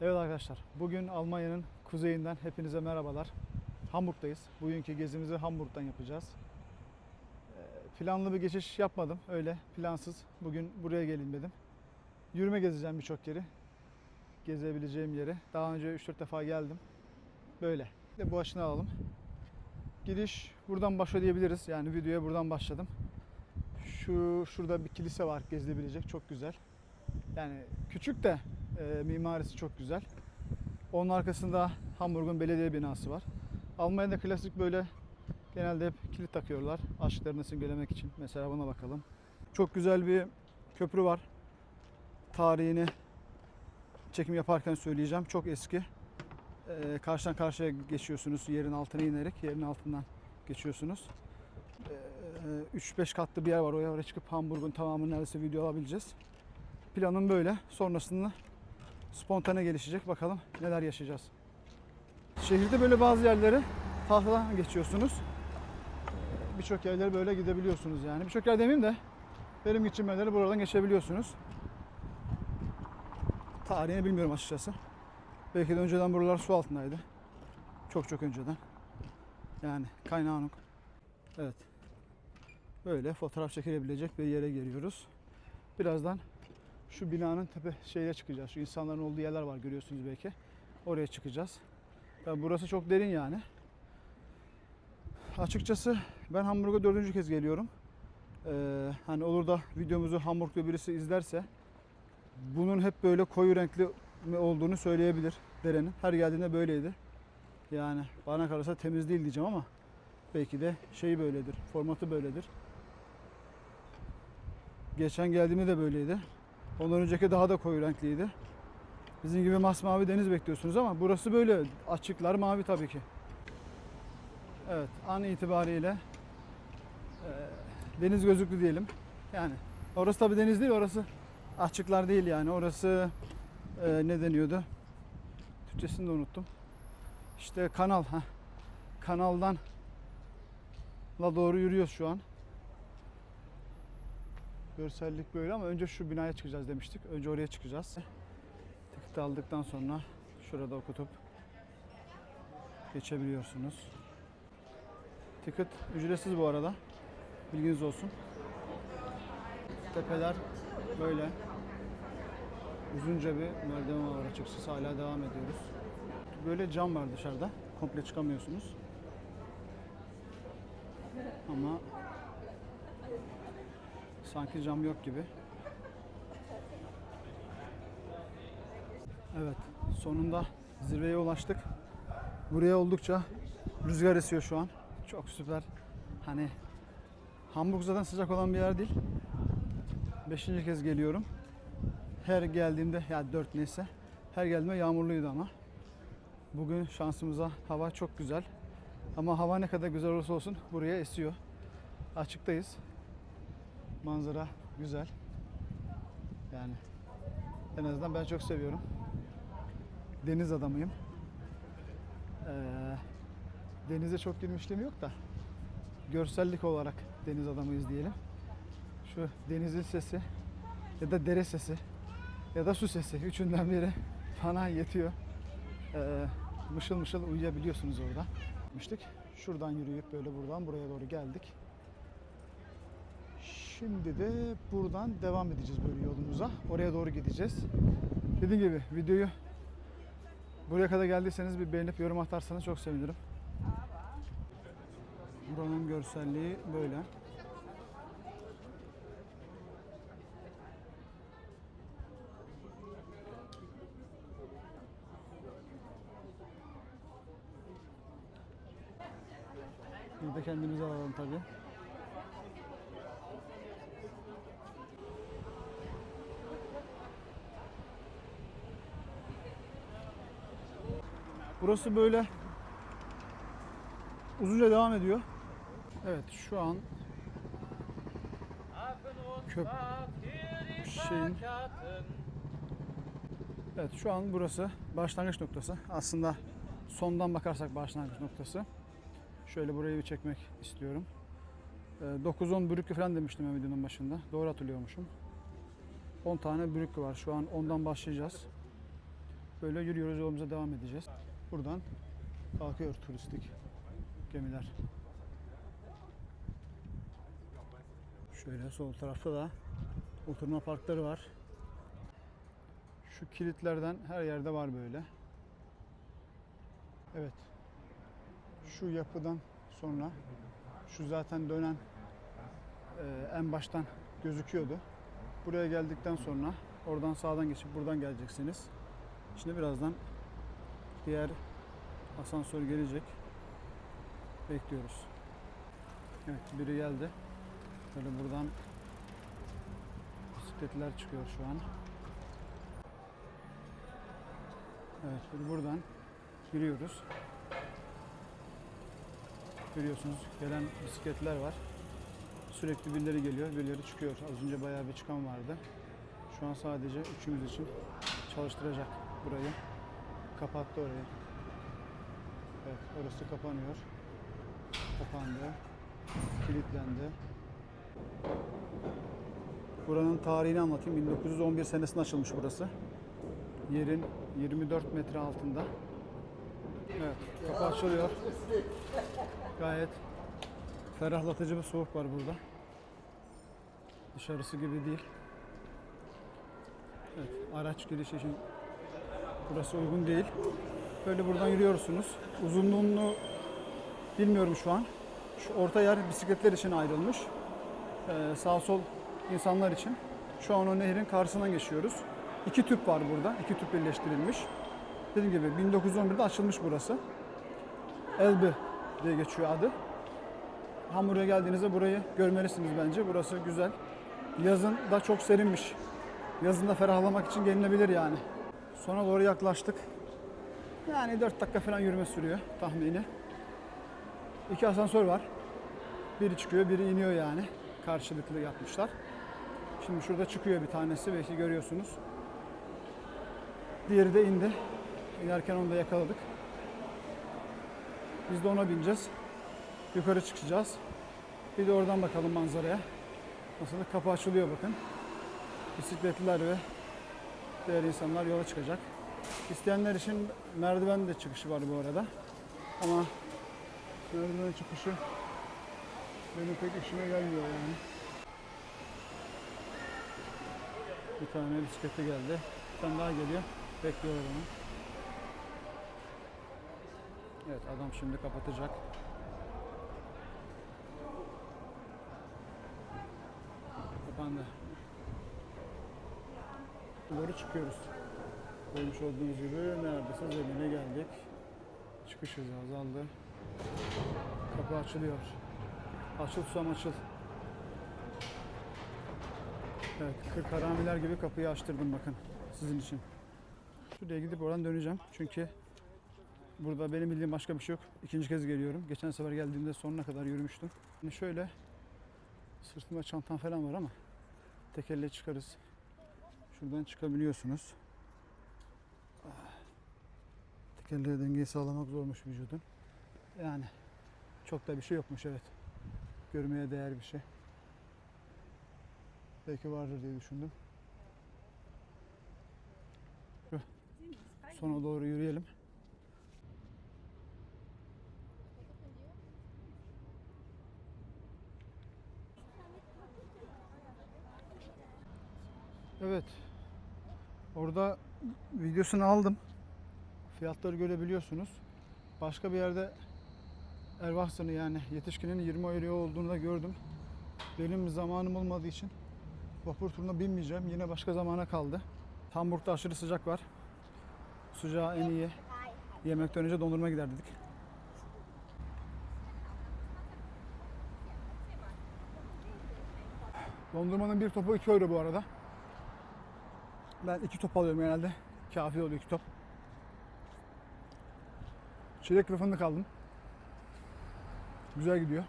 Evet arkadaşlar, bugün Almanya'nın kuzeyinden hepinize merhabalar. Hamburg'dayız. Bugünkü gezimizi Hamburg'dan yapacağız. Ee, Planlı bir geçiş yapmadım, öyle plansız. Bugün buraya gelin dedim. Yürüme gezeceğim birçok yeri. Gezebileceğim yeri. Daha önce 3-4 defa geldim. Böyle. De bu başını alalım. Gidiş buradan başla diyebiliriz. Yani videoya buradan başladım. Şu şurada bir kilise var gezilebilecek. Çok güzel. Yani küçük de e, mimarisi çok güzel. Onun arkasında Hamburg'un belediye binası var. Almanya'da klasik böyle genelde hep kilit takıyorlar. Aşklarını simgelemek için. Mesela buna bakalım. Çok güzel bir köprü var. Tarihini çekim yaparken söyleyeceğim. Çok eski. E, karşıdan karşıya geçiyorsunuz. Yerin altına inerek yerin altından geçiyorsunuz. E, 3-5 katlı bir yer var. Oraya oraya çıkıp Hamburg'un tamamını neredeyse video alabileceğiz. Planım böyle. Sonrasında spontane gelişecek. Bakalım neler yaşayacağız. Şehirde böyle bazı yerleri tahtadan geçiyorsunuz. Birçok yerlere böyle gidebiliyorsunuz yani. Birçok yer demeyeyim de benim yerleri buradan geçebiliyorsunuz. Tarihini bilmiyorum açıkçası. Belki de önceden buralar su altındaydı. Çok çok önceden. Yani kaynağın. Evet. Böyle fotoğraf çekilebilecek bir yere geliyoruz. Birazdan şu binanın tepe şeyine çıkacağız. Şu insanların olduğu yerler var görüyorsunuz belki. Oraya çıkacağız. Yani burası çok derin yani. Açıkçası ben Hamburg'a dördüncü kez geliyorum. Ee, hani olur da videomuzu Hamburg'da birisi izlerse bunun hep böyle koyu renkli olduğunu söyleyebilir derenin. Her geldiğinde böyleydi. Yani bana kalırsa temiz değil diyeceğim ama belki de şeyi böyledir, formatı böyledir. Geçen geldiğimde de böyleydi. Ondan önceki daha da koyu renkliydi. Bizim gibi masmavi deniz bekliyorsunuz ama burası böyle açıklar mavi tabii ki. Evet an itibariyle e, deniz gözüklü diyelim. Yani orası tabii deniz değil orası açıklar değil yani orası e, ne deniyordu? Türkçesini de unuttum. İşte kanal ha. Kanaldan la doğru yürüyoruz şu an. Görsellik böyle ama önce şu binaya çıkacağız demiştik. Önce oraya çıkacağız. Tiketi aldıktan sonra şurada okutup geçebiliyorsunuz. Ticket ücretsiz bu arada. Bilginiz olsun. Tepeler böyle. Uzunca bir merdiven var açıkçası. Hala devam ediyoruz. Böyle cam var dışarıda. Komple çıkamıyorsunuz. Ama sanki cam yok gibi. Evet, sonunda zirveye ulaştık. Buraya oldukça rüzgar esiyor şu an. Çok süper. Hani Hamburg zaten sıcak olan bir yer değil. Beşinci kez geliyorum. Her geldiğimde, ya dört neyse, her geldiğimde yağmurluydu ama. Bugün şansımıza hava çok güzel. Ama hava ne kadar güzel olursa olsun buraya esiyor. Açıktayız. Manzara güzel. Yani en azından ben çok seviyorum. Deniz adamıyım. Ee, denize çok girmişliğim yok da görsellik olarak deniz adamıyız diyelim. Şu denizin sesi ya da dere sesi ya da su sesi üçünden biri bana yetiyor. Ee, mışıl mışıl uyuyabiliyorsunuz orada. Şuradan yürüyüp böyle buradan buraya doğru geldik. Şimdi de buradan devam edeceğiz böyle yolumuza. Oraya doğru gideceğiz. Dediğim gibi videoyu buraya kadar geldiyseniz bir beğenip yorum atarsanız çok sevinirim. Buranın görselliği böyle. Bir de kendimizi alalım tabii. Burası böyle uzunca devam ediyor. Evet şu an köp şeyin Evet şu an burası başlangıç noktası. Aslında sondan bakarsak başlangıç noktası. Şöyle burayı bir çekmek istiyorum. Ee, 9-10 brükkü falan demiştim videonun başında. Doğru hatırlıyormuşum. 10 tane brükkü var. Şu an ondan başlayacağız. böyle yürüyoruz yolumuza devam edeceğiz. Buradan kalkıyor turistik gemiler. Şöyle sol tarafta da oturma parkları var. Şu kilitlerden her yerde var böyle. Evet. Şu yapıdan sonra şu zaten dönen e, en baştan gözüküyordu. Buraya geldikten sonra oradan sağdan geçip buradan geleceksiniz. Şimdi birazdan diğer asansör gelecek. Bekliyoruz. Evet biri geldi. Böyle buradan bisikletler çıkıyor şu an. Evet böyle buradan yürüyoruz. Görüyorsunuz gelen bisikletler var. Sürekli birileri geliyor, birileri çıkıyor. Az önce bayağı bir çıkan vardı. Şu an sadece üçümüz için çalıştıracak burayı. Kapattı orayı. Evet, orası kapanıyor. Kapandı. Kilitlendi. Buranın tarihini anlatayım. 1911 senesinde açılmış burası. Yerin 24 metre altında. Evet, kapı açılıyor. Gayet ferahlatıcı bir soğuk var burada. Dışarısı gibi değil. Evet, araç girişi için burası uygun değil. Böyle buradan yürüyorsunuz. Uzunluğunu bilmiyorum şu an. Şu orta yer bisikletler için ayrılmış. Ee, sağ sol insanlar için. Şu an o nehrin karşısından geçiyoruz. İki tüp var burada. İki tüp birleştirilmiş. Dediğim gibi 1911'de açılmış burası. Elbi diye geçiyor adı. Hamur'a geldiğinizde burayı görmelisiniz bence. Burası güzel. Yazın da çok serinmiş. Yazın da ferahlamak için gelinebilir yani. Sona doğru yaklaştık. Yani 4 dakika falan yürüme sürüyor tahmini. İki asansör var. Biri çıkıyor, biri iniyor yani. Karşılıklı yapmışlar. Şimdi şurada çıkıyor bir tanesi belki görüyorsunuz. Diğeri de indi. İnerken onu da yakaladık. Biz de ona bineceğiz. Yukarı çıkacağız. Bir de oradan bakalım manzaraya. Nasıl da kapı açılıyor bakın. Bisikletliler ve diğer insanlar yola çıkacak. İsteyenler için merdiven de çıkışı var bu arada. Ama merdiven çıkışı benim pek işime gelmiyor yani. Bir tane bisiklete geldi. Bir tane daha geliyor. Bekliyorlar onu. Evet adam şimdi kapatacak. Kapandı. Doğru çıkıyoruz. Görmüş olduğunuz gibi neredeyse zemine geldik. Çıkış hızı azaldı. Kapı açılıyor. Açıl susam açıl. Evet, kırk haramiler gibi kapıyı açtırdım bakın sizin için. Şuraya gidip oradan döneceğim. Çünkü burada benim bildiğim başka bir şey yok. İkinci kez geliyorum. Geçen sefer geldiğimde sonuna kadar yürümüştüm. Şimdi şöyle sırtımda çantam falan var ama tekerle çıkarız. Şuradan çıkabiliyorsunuz. Tekerleğe dengeyi sağlamak zormuş vücudun. Yani çok da bir şey yokmuş evet. Görmeye değer bir şey. Belki vardır diye düşündüm. Sona doğru yürüyelim. Evet. Orada videosunu aldım. Fiyatları görebiliyorsunuz. Başka bir yerde Ervahsını yani yetişkinin 20 euro olduğunu da gördüm. Benim zamanım olmadığı için vapur turuna binmeyeceğim. Yine başka zamana kaldı. Hamburg'da aşırı sıcak var. Sıcağı en iyi yemekten önce dondurma gider dedik. Dondurmanın bir topu 2 euro bu arada. Ben iki top alıyorum genelde. Kafi oluyor iki top. Çilek ve fındık aldım. Güzel gidiyor.